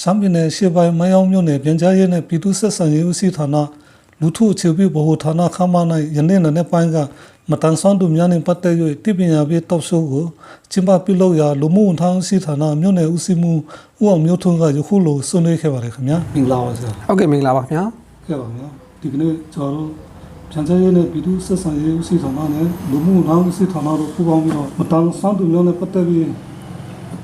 စမ်ပြည်နယ်ရှေ့ပိုင်းမယောင်မြို့နယ်ပြန်ကြားရေးနဲ့ပြည်သူ့ဆက်ဆံရေးဦးစီးဌာနလူထုအခြေပြုဗဟိုဌာနခမ၌ယနေ့နေ့ပိုင်းကမတန်ဆွမ်းသူများနှင့်ပတ်သက်၍တိပညာပေးတောက်ဆိုးကိုကျင်းပပြုလုပ်ရာလူမှုဝန်ထမ်းဦးစီးဌာနမြို့နယ်ဦးစီးမှုဦးအောင်မျိုးထွန်းကယခုလိုဆွေးနွေးခဲ့ပါတယ်ခင်ဗျာမင်္ဂလာပါဆရာဟုတ်ကဲ့မင်္ဂလာပါခင်ဗျာခဲ့ပါဗျာဒီကနေ့ကျွန်တော်တို့ပြန်ကြားရေးနဲ့ပြည်သူ့ဆက်ဆံရေးဦးစီးဌာနနဲ့လူမှုဝန်ထမ်းဦးစီးဌာနတို့ပူးပေါင်းပြီးတော့မတန်ဆွမ်းသူများနဲ့ပတ်သက်ပြီးအ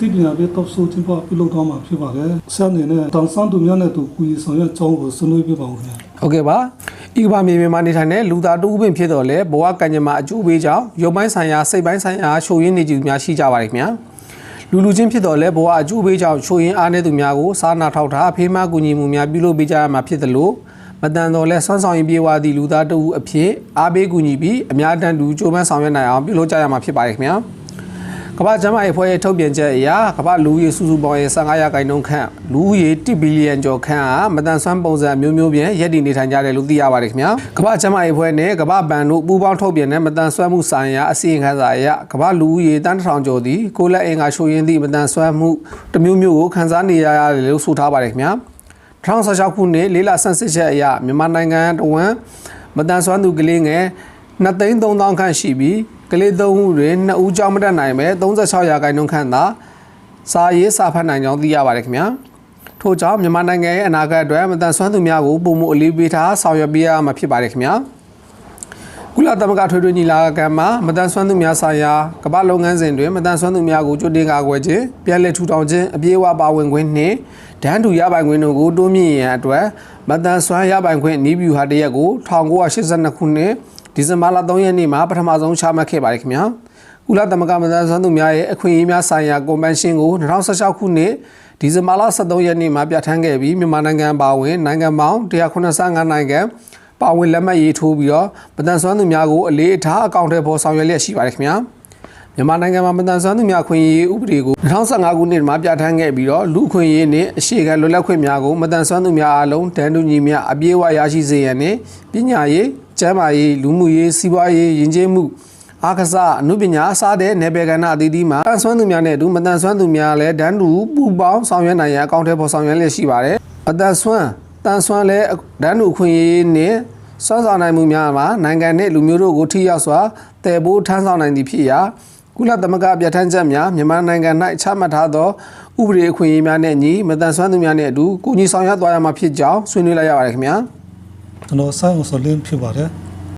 သိပညာပေးတောက်ဆိုးကျင်းပပြုလုပ်သွားမှာဖြစ်ပါတယ်ဆရာအနေနဲ့တန်ဆွမ်းသူများနဲ့တူကူညီဆောင်ရွက်ကြောင်းကိုဆွေးနွေးပြပါဦးခင်ဗျာဟုတ်ကဲ့ပါဤကဘာမြေပြင်မှာနေထိုင်တဲ့လူသားတူဥပင်ဖြစ်တော်လဲဘဝကံကြမ္မာအကျိုးပေးကြောင်းရုပ်ပိုင်းဆိုင်ရာစိတ်ပိုင်းဆိုင်ရာချိုးရင်းနေကြသူများရှိကြပါတယ်ခင်ဗျာလူလူချင်းဖြစ်တော်လဲဘဝအကျိုးပေးကြောင်းချိုးရင်းအားနေသူများကိုစားနာထောက်ထားဖေးမကူညီမှုများပြုလုပ်ပေးကြရမှာဖြစ်တယ်လို့မတန်တော်လဲဆွမ်းဆောင်ရင်ပြေဝသည့်လူသားတူအဖြစ်အားပေးကူညီပြီးအများတန်းတူကြိုးပမ်းဆောင်ရွက်နိုင်အောင်ပြုလုပ်ကြရမှာဖြစ်ပါတယ်ခင်ဗျာ ကမ္ဘာ့ကျန်းမာရေးအဖွဲ့ရဲ့ထုတ်ပြန်ချက်အရကမ္ဘာလူဦးရေစုစုပေါင်းရဲ့15ရာခိုင်နှုန်းခန့်လူဦးရေ1ဘီလီယံကျော်ခန့်ဟာမတန်ဆွမ်းပုံစံမျိုးမျိုးဖြင့်ရပ်တည်နေထိုင်ကြတယ်လို့သိရပါတယ်ခင်ဗျာကမ္ဘာ့ကျန်းမာရေးအဖွဲ့နဲ့ကမ္ဘာ့ဘဏ်တို့ပူးပေါင်းထုတ်ပြန်တဲ့မတန်ဆွမ်းမှုဆိုင်ရာအစီရင်ခံစာအရကမ္ဘာလူဦးရေတန်းတစ်ထောင်ကျော်သည်ကိုယ်လက်အင်္ဂါရှို့ရင်းသည့်မတန်ဆွမ်းမှုတစ်မျိုးမျိုးကိုခံစားနေရရတယ်လို့ဆိုထားပါတယ်ခင်ဗျာ2016ခုနှစ်လေးလဆန်းစစ်ချက်အရမြန်မာနိုင်ငံတဝန်းမတန်ဆွမ်းသူကလေးငယ် 2သိန်း3000ခန့်ရှိပြီးကလေးသုံးဦးတွင်2ဦးကြောင်းမတက်နိုင်ပဲ36ရာခိုင်နှုန်းခန့်သာစာရေးစာဖတ်နိုင်ကြောင်းသိရပါတယ်ခင်ဗျာထို့ကြောင့်မြန်မာနိုင်ငံရဲ့အနာဂတ်အတွက်မတန်ဆွမ်းသူများကိုပုံမှုအလေးပေးထားဆောင်ရွက်ပေးရမှာဖြစ်ပါတယ်ခင်ဗျာကုလသမဂ္ဂထွေထွေညီလာခံမှာမတန်ဆွမ်းသူများဆိုင်ရာကမ္ဘာလုပ်ငန်းစဉ်တွင်မတန်ဆွမ်းသူများကိုကြိုတင်ကာကွယ်ခြင်းပြည်လဲထူထောင်ခြင်းအပြည့်အဝပါဝင်ခွင့်နှင့်ဒန်းတူရပိုင်ခွင့်တို့ကိုတိုးမြင့်ရန်အတွက်မတန်ဆွမ်းရပိုင်ခွင့်နီးဗျူဟာတရက်ကို1982ခုနှစ် ဒီဇင်ဘာလ3ရက်နေ့မှာပထမဆုံးချမှတ်ခဲ့ပါတယ်ခင်ဗျာကုလသမဂ္ဂမတန်ဆွမ်းသူများရဲ့အခွင့်အရေးများဆိုင်ရာကွန်ဗင်းရှင်းကို2016ခုနှစ်ဒီဇင်ဘာလ23ရက်နေ့မှာပြဋ္ဌာန်းခဲ့ပြီးမြန်မာနိုင်ငံပါဝင်နိုင်ငံပေါင်း185နိုင်ငံပါဝင်လက်မှတ်ရေးထိုးပြီးတော့မတန်ဆွမ်းသူများကိုအလေးအထားအကောင့်ထဲပေါ်ဆောင်ရွက်လျက်ရှိပါတယ်ခင်ဗျာမြန်မာနိုင်ငံမှာမတန်ဆွမ်းသူများအခွင့်အရေးဥပဒေကို2015ခုနှစ်မှာပြဋ္ဌာန်းခဲ့ပြီးတော့လူအခွင့်အရေးနဲ့အရှိခံလွတ်လပ်ခွင့်များကိုမတန်ဆွမ်းသူများအားလုံးတန်တူညီမျှအပြည့်အဝရရှိစေရန်နဲ့ပညာရေး ကျန်းမာရေးလူမှုရေးစီးပွားရေးယဉ်ကျေးမှုအားကစားအမှုပညာအစားတဲ့နယ်ပယ်ကဏ္ဍအသီးသီးမှာတန်ဆွမ်းသူများနဲ့အတူမတန်ဆွမ်းသူများလည်းတန်းတူပူပေါင်းဆောင်ရွက်နိုင်ရန်အကောင့်ထဲပေါ်ဆောင်ရွက်လျက်ရှိပါတယ်အတန်ဆွမ်းတန်ဆွမ်းလည်းတန်းတူအခွင့်အရေးနဲ့စွမ်းဆောင်နိုင်မှုများမှာနိုင်ငံနဲ့လူမျိုးတို့ကိုထိရောက်စွာတည်ပိုးထမ်းဆောင်နိုင်သည်ဖြစ်ရာကုလသမဂ္ဂပြဋ္ဌာန်းချက်များမြန်မာနိုင်ငံ၌ချမှတ်ထားသောဥပဒေအခွင့်အရေးများနဲ့ညီမတန်ဆွမ်းသူများနဲ့အတူကိုကြီးဆောင်ရွက်သွားရမှာဖြစ်ကြောင်းဆွေးနွေးလိုက်ရပါတယ်ခင်ဗျာ ကျွန်တော်ဆိုင်အောင်ဆိုလင်းဖြစ်ပါတယ်